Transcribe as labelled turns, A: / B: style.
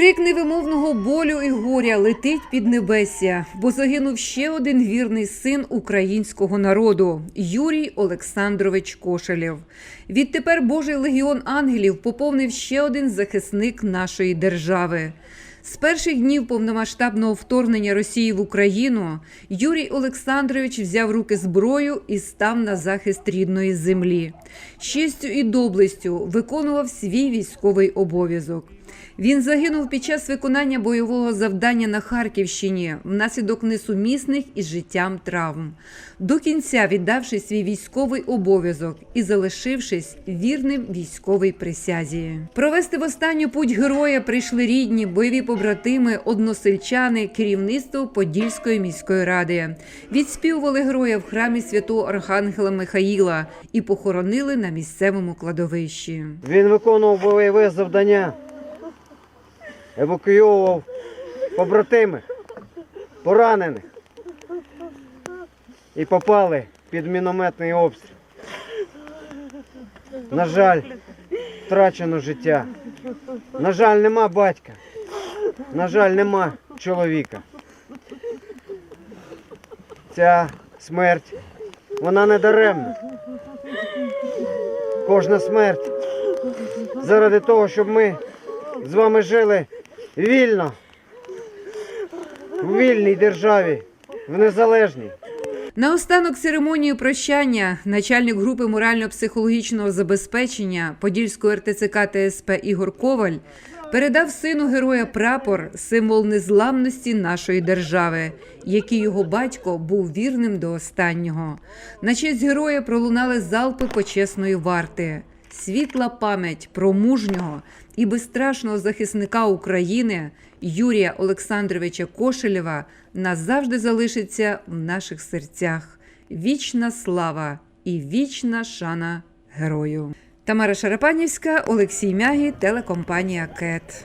A: Крик невимовного болю і горя летить під небесся, бо загинув ще один вірний син українського народу Юрій Олександрович Кошелєв. Відтепер Божий легіон ангелів поповнив ще один захисник нашої держави. З перших днів повномасштабного вторгнення Росії в Україну Юрій Олександрович взяв руки зброю і став на захист рідної землі. З честю і доблестю виконував свій військовий обов'язок. Він загинув під час виконання бойового завдання на Харківщині внаслідок несумісних із життям травм, до кінця віддавши свій військовий обов'язок і залишившись вірним військовій присязі. Провести в останню путь героя прийшли рідні, бойові побратими, односельчани, керівництво Подільської міської ради. Відспівували героя в храмі святого Архангела Михаїла і похоронили на місцевому кладовищі.
B: Він виконував бойове завдання, евакуйовував побратимих, поранених і попали під мінометний обстріл. На жаль, втрачено життя. На жаль, нема батька. На жаль, нема чоловіка. Ця смерть, вона не даремна. Кожна смерть заради того, щоб ми з вами жили вільно, в вільній державі, в незалежній.
A: Наостанок церемонії прощання начальник групи морально-психологічного забезпечення Подільської РТЦК ТСП Ігор Коваль передав сину героя прапор, символ незламності нашої держави, який його батько був вірним до останнього. На честь героя пролунали залпи почесної варти. Світла пам'ять про мужнього і безстрашного захисника України Юрія Олександровича Кошелєва назавжди залишиться в наших серцях. Вічна слава і вічна шана герою. Тамара Шарапанівська, Олексій Мягі, телекомпанія КЕТ.